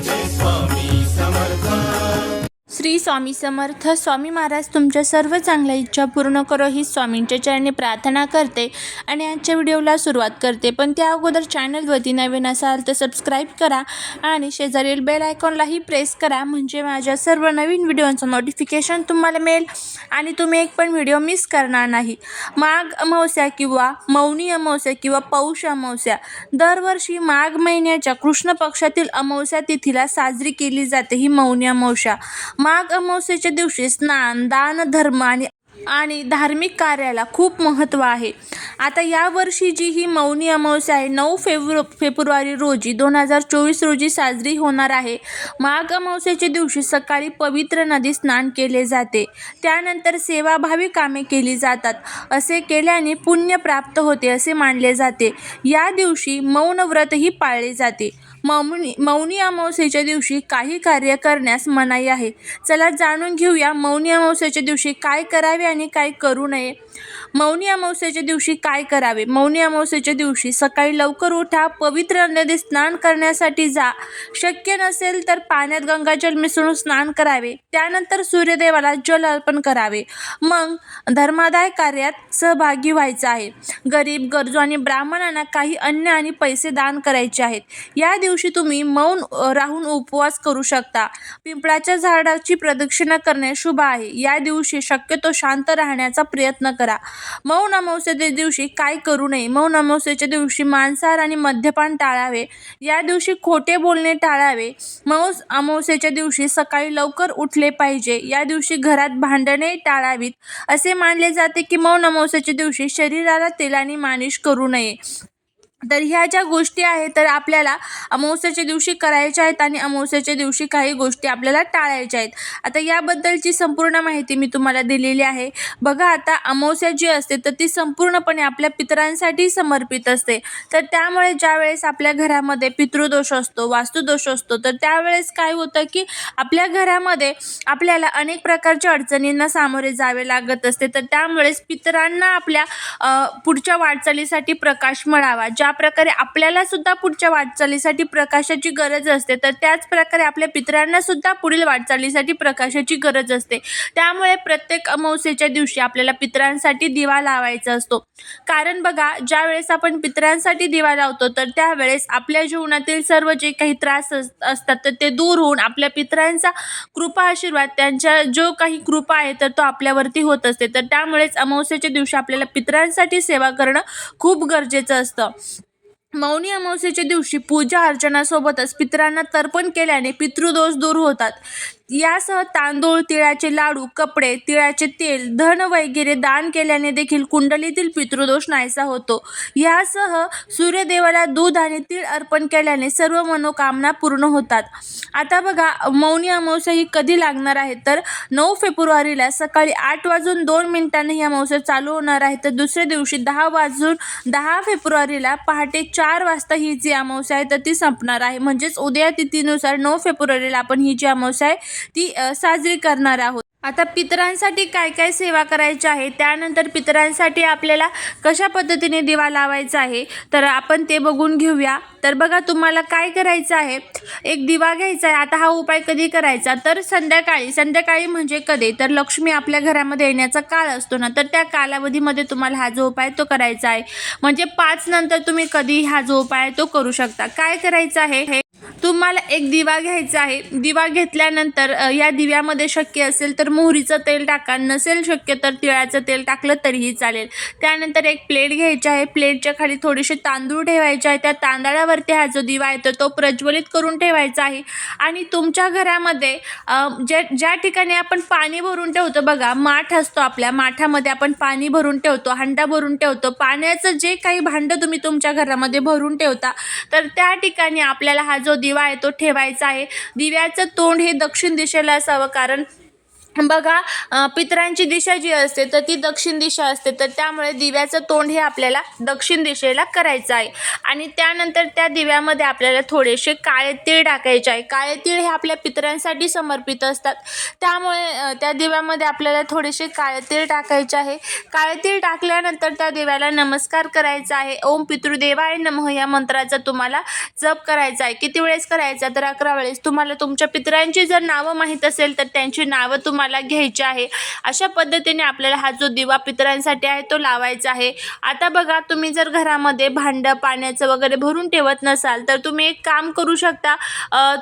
this one. Shri Swami Samarth. Swami Maharaj तुमच्या सर्व चांगल्या इच्छा पूर्ण करो ही स्वामींच्या चरणी प्रार्थना करते आणि आजच्या व्हिडिओला सुरुवात करते. पण त्या अगोदर चॅनलवरती नवीन असाल तर सबस्क्राईब करा आणि शेजारील बेल आयकॉनलाही प्रेस करा म्हणजे माझ्या सर्व नवीन व्हिडिओचं नोटिफिकेशन तुम्हाला मिळेल आणि तुम्ही एक पण व्हिडिओ मिस करणार नाही. माघ अमावस्या किंवा मौनी अमावस्या किंवा पौष अमावस्या दरवर्षी माघ महिन्याच्या कृष्ण पक्षातील अमावस्या तिथीला साजरी केली जाते ही मौनी अमावस्या. माघ अमावस्येच्या दिवशी स्नान दान धर्म आणि आणि धार्मिक कार्याला खूप महत्त्व आहे. आता यावर्षी जी ही मौनी अमावस्या आहे नऊ फेब्रु फेब्रुवारी रोजी दोन हजार चोवीस रोजी साजरी होणार आहे. माघ अमावस्येच्या दिवशी सकाळी पवित्र नदी स्नान केले जाते. त्यानंतर सेवाभावी कामे केली जातात. असे केल्याने पुण्य प्राप्त होते असे मानले जाते. या दिवशी मौन व्रतही पाळले जाते. मौनी मौनी अमावस्येच्या दिवशी काही कार्य करण्यास मनाई आहे. चला जाणून घेऊया मौनी अमावस्येच्या दिवशी काय करावे आणि काय करू नये. मौनी अमावस्येच्या दिवशी काय करावे? मौनी अमावस्येच्या दिवशी सकाळी लवकर उठा पवित्र नदीत स्नान करण्यासाठी जा. शक्य नसेल तर पाण्यात गंगाजल मिसळून स्नान करावे. त्यानंतर सूर्यदेवाला जल अर्पण करावे. मग धर्मादाय कार्यात सहभागी व्हायचं आहे. गरीब गरजू आणि ब्राह्मणांना काही अन्न आणि पैसे दान करायचे आहेत. या दिवशी दिवशी तुम्ही मौन राहून उपवास करू शकता. पिंपळाच्या झाडाची प्रदक्षिणा करणे शुभ आहे. या दिवशी शक्यतो शांत राहण्याचा प्रयत्न करा. मौन अमावस्येच्या दिवशी काय करू नये? मौन अमावस्येच्या दिवशी मांसाहार आणि मद्यपान टाळावे. या दिवशी खोटे बोलणे टाळावे. मौस अमावस्येच्या दिवशी सकाळी लवकर उठले पाहिजे. या दिवशी घरात भांडणे टाळावीत. असे मानले जाते की मौन अमावस्येच्या दिवशी शरीराला तेलाने मालिश करू नये. तर ह्या ज्या गोष्टी आहेत तर आपल्याला अमावस्याच्या दिवशी करायच्या आहेत आणि अमावस्याच्या दिवशी काही गोष्टी आपल्याला टाळायच्या आहेत. आता याबद्दलची संपूर्ण माहिती मी तुम्हाला दिलेली आहे. बघा आता अमावस्या जी असते तर ती संपूर्णपणे आपल्या पितरांसाठी समर्पित असते. तर त्यामुळे ज्यावेळेस आपल्या घरामध्ये पितृदोष असतो वास्तुदोष असतो तर त्यावेळेस काय होतं की आपल्या घरामध्ये आपल्याला अनेक प्रकारच्या अडचणींना सामोरे जावे लागत असते. तर त्यामुळेच पितरांना आपल्या पुढच्या वाटचालीसाठी प्रकाश मिळावा. ज्या प्रकारे आपल्याला सुद्धा पुढच्या वाटचालीसाठी प्रकाशाची गरज असते तर त्याच प्रकारे आपल्या पितरांना सुद्धा पुढील वाटचालीसाठी प्रकाशाची गरज असते. त्यामुळे प्रत्येक अमावस्येच्या दिवशी आपल्याला पितरांसाठी दिवा लावायचा असतो. कारण बघा ज्या वेळेस आपण पितरांसाठी दिवा लावतो तर त्यावेळेस आपल्या जीवनातील सर्व जे काही त्रास अस- असतात तर ते दूर होऊन आपल्या पितरांचा कृपा आशीर्वाद त्यांच्या जो काही कृपा आहे तर तो आपल्यावरती होत असते. तर त्यामुळेच अमावस्येच्या दिवशी आपल्याला पितरांसाठी सेवा करणं खूप गरजेचं असतं. मौनी अमावस्येच्या दिवशी पूजा अर्चनासोबतच पितरांना तर्पण केल्याने पितृदोष दूर होतात. यासह तांदूळ तिळाचे लाडू कपडे तिळाचे तेल धन वगैरे दान केल्याने देखील कुंडलीतील पितृदोष नाहीसा होतो. यासह सूर्यदेवाला दूध आणि तीळ अर्पण केल्याने सर्व मनोकामना पूर्ण होतात. आता बघा मौनी अमावस्या ही कधी लागणार आहे? तर नऊ फेब्रुवारीला सकाळी आठ वाजून दोन मिनिटांनी ही अमावस्या चालू होणार आहे. तर दुसऱ्या दिवशी दहा वाजून दहा फेब्रुवारीला पहाटे चार वाजता ही जी अमावस्या आहे तर ती संपणार आहे. म्हणजेच उद्या तिथीनुसार नऊ फेब्रुवारीला आपण ही जी अमावस्या आहे ती साजरी करणार आहोत. आता पितरांसाठी काय काय सेवा करायची आहे? त्यानंतर पितरांसाठी आपल्याला कशा पद्धतीने दिवा लावायचा आहे? तर आपण ते बघून घेऊया. तर बघा तुम्हाला काय करायचं आहे? एक दिवा घ्यायचा आहे. आता हा उपाय कधी करायचा? तर संध्याकाळी. संध्याकाळी म्हणजे कधी? तर लक्ष्मी आपल्या घरामध्ये येण्याचा काळ असतो ना तर त्या कालावधीमध्ये तुम्हाला हा जो उपाय तो करायचा आहे. म्हणजे पाच नंतर तुम्ही कधी हा जो उपाय आहे तो करू शकता. काय करायचं आहे? हे तुम्हाला एक दिवा घ्यायचा आहे. दिवा घेतल्यानंतर या दिव्यामध्ये शक्य असेल तर मोहरीचं तेल टाका. नसेल शक्य तर तिळाचं तेल टाकलं तरीही चालेल. त्यानंतर एक प्लेट घ्यायची आहे. प्लेटच्या खाली थोडेसे तांदूळ ठेवायचे आहे. त्या तांदळावरती हा जो दिवा आहे तो प्रज्वलित करून ठेवायचा आहे. आणि तुमच्या घरामध्ये ज्या ज्या ठिकाणी आपण पाणी भरून ठेवतो बघा माठ असतो आपल्या. माठामध्ये आपण पाणी भरून ठेवतो हंडा भरून ठेवतो. पाण्याचं जे काही भांडं तुम्ही तुमच्या घरामध्ये भरून ठेवता तर त्या ठिकाणी आपल्याला हा जो जो दिवा आहे तो ठेवायचा आहे. दिव्याचं तोंड हे दक्षिण दिशेला असावं कारण बघा पितरांची दिशा जी असते तर ती दक्षिण दिशा असते. तर त्यामुळे दिव्याचं तोंड हे आपल्याला दक्षिण दिशेला करायचं आहे. आणि त्यानंतर त्या दिव्यामध्ये आपल्याला थोडेसे काळे तीळ टाकायचे आहे. काळे तीळ हे आपल्या पितरांसाठी समर्पित असतात. त्यामुळे त्या दिव्यामध्ये आपल्याला थोडेसे काळे तीळ टाकायचे आहे. काळे तीळ टाकल्यानंतर त्या दिव्याला नमस्कार करायचा आहे. ओम पितृदेवाय नमः या मंत्राचा तुम्हाला जप करायचा आहे. किती वेळेस करायचा? तर अकरा वेळेस. तुम्हाला तुमच्या पितरांची जर नावं माहीत असेल तर त्यांची नावं तुम्हाला घ्यायचे आहे. अशा पद्धतीने आपल्याला हा जो दिवा पितरांसाठी आहे तो लावायचा आहे. आता बघा तुम्ही जर घरामध्ये भांडं पाण्याचं वगैरे भरून ठेवत नसाल तर तुम्ही एक काम करू शकता.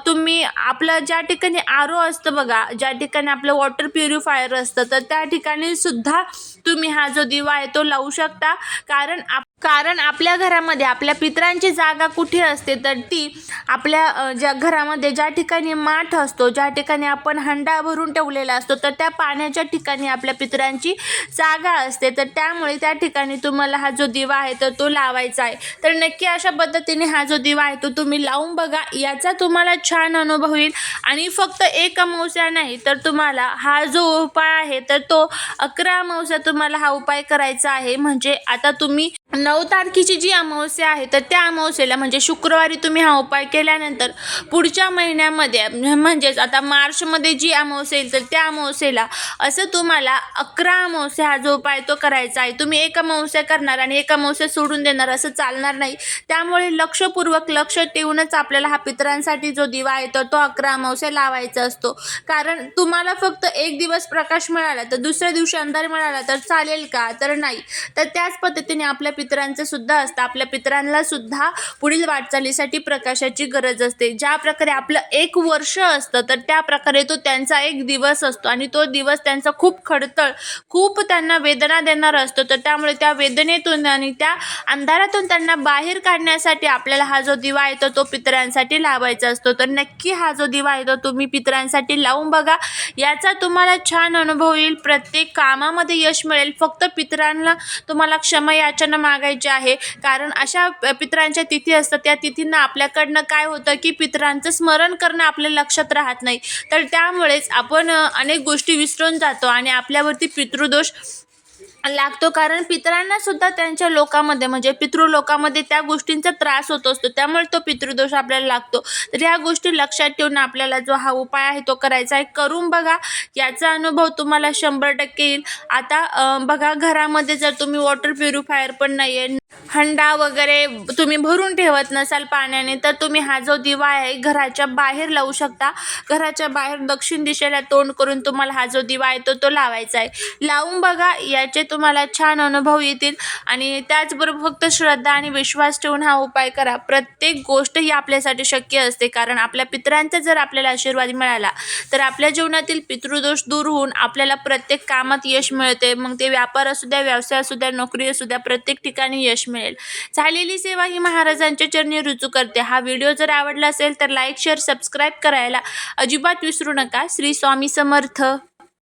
तुम्ही आपलं ज्या ठिकाणी आर ओ असतं बघा ज्या ठिकाणी आपलं वॉटर प्युरिफायर असतं तर त्या ठिकाणी सुद्धा तुम्ही हा जो दिवा आहे तो लावू शकता. कारण आप कारण आपल्या घरामध्ये आपल्या पितरांची जागा कुठे असते तर ती आपल्या ज्या घरामध्ये ज्या ठिकाणी माठ असतो ज्या ठिकाणी आपण हंडा भरून ठेवलेला असतो तर त्या पाण्याच्या ठिकाणी आपल्या पितरांची जागा असते. तर त्यामुळे त्या ठिकाणी तुम्हाला हा जो दिवा आहे तर तो लावायचा आहे. तर नक्की अशा पद्धतीने हा जो दिवा आहे तो तुम्ही लावून बघा. याचा तुम्हाला छान अनुभव येईल. आणि फक्त एक अमावस्या नाही तर तुम्हाला हा जो उपाय आहे तर तो अकरा अमावस्या तुम्हाला हा उपाय करायचा आहे. म्हणजे आता तुम्ही नऊ तारखेची जी अमावस्या आहे तर त्या अमावस्येला म्हणजे शुक्रवारी तुम्ही हा उपाय केल्यानंतर पुढच्या महिन्यामध्ये म्हणजेच आता मार्चमध्ये जी अमावस्या येईल तर त्या अमावस्येला असं तुम्हाला अकरा अमावस्या हा जो उपाय तो करायचा आहे तुम्ही एक अमावस्या करणार आणि एक अमावस्या सोडून देणार असं चालणार नाही. त्यामुळे लक्षपूर्वक लक्ष ठेवूनच आपल्याला हा पितरांसाठी जो दिवा आहे तर तो अकरा अमावस्या लावायचा असतो. कारण तुम्हाला फक्त एक दिवस प्रकाश मिळाला तर दुसऱ्या दिवशी अंधार मिळाला तर चालेल का? तर नाही. तर त्याच पद्धतीने आपल्या पितरांचं सुद्धा असतं. आपल्या पितरांना सुद्धा पुढील वाटचालीसाठी प्रकाशाची गरज असते. ज्या प्रकारे आपलं एक वर्ष असतं तर त्या प्रकारे तो त्यांचा एक दिवस असतो आणि तो दिवस त्यांचा खूप खडतळ खूप त्यांना वेदना देणारा असतो. तर त्यामुळे त्या वेदनेतून आणि त्या अंधारातून त्यांना बाहेर काढण्यासाठी आपल्याला हा जो दिवा येतो तो पितरांसाठी लावायचा असतो. तर नक्की हा जो दिवा आहे तो तुम्ही पितरांसाठी लावून बघा. याचा तुम्हाला छान अनुभव येईल. प्रत्येक कामामध्ये यश मिळेल. फक्त पितरांना तुम्हाला क्षमा याचना मागायची आहे. कारण अशा पितरांच्या तिथी असतात. त्या तिथींना आपल्याकडनं काय होतं की पितरांचं स्मरण करणं आपल्या लक्षात राहत नाही. तर त्यामुळेच आपण अनेक गोष्टी विसरून जातो आणि आपल्यावरती पितृदोष लागतो. कारण पितरांना सुद्धा त्यांच्या लोकामध्ये म्हणजे पितृलोकामध्ये त्या गोष्टींचा त्रास होत असतो. त्यामुळे तो पितृदोष आपल्याला लागतो. तर ह्या गोष्टी लक्षात ठेवून आपल्याला जो हा उपाय आहे तो करायचा आहे. करून बघा याचा अनुभव तुम्हाला शंभर टक्के येईल. आता बघा घरामध्ये जर तुम्ही वॉटर प्युरिफायर पण नाही आहे हंडा वगैरे तुम्ही भरून ठेवत नसाल पाण्याने तर तुम्ही हा जो दिवा आहे घराच्या बाहेर लावू शकता. घराच्या बाहेर दक्षिण दिशेला तोंड करून तुम्हाला हा जो दिवा आहे तो तो लावायचा आहे. लावून बघा याचे तुम्हाला छान अनुभव येतील. आणि त्याचबरोबर फक्त श्रद्धा आणि विश्वास ठेवून हा उपाय करा. प्रत्येक गोष्ट ही आपल्यासाठी शक्य असते. कारण आपल्या पितरांचा जर आपल्याला आशीर्वाद मिळाला तर आपल्या जीवनातील पितृदोष दूर होऊन आपल्याला प्रत्येक कामात यश मिळते. मग ते व्यापार असू द्या व्यवसाय असू द्या नोकरी असू द्या प्रत्येक ठिकाणी यश मिळेल. झालेली सेवा ही महाराजांच्या चरणी रुजू करते. हा व्हिडिओ जर आवडला असेल तर लाईक शेअर सबस्क्राईब करायला अजिबात विसरू नका. श्री स्वामी समर्थ.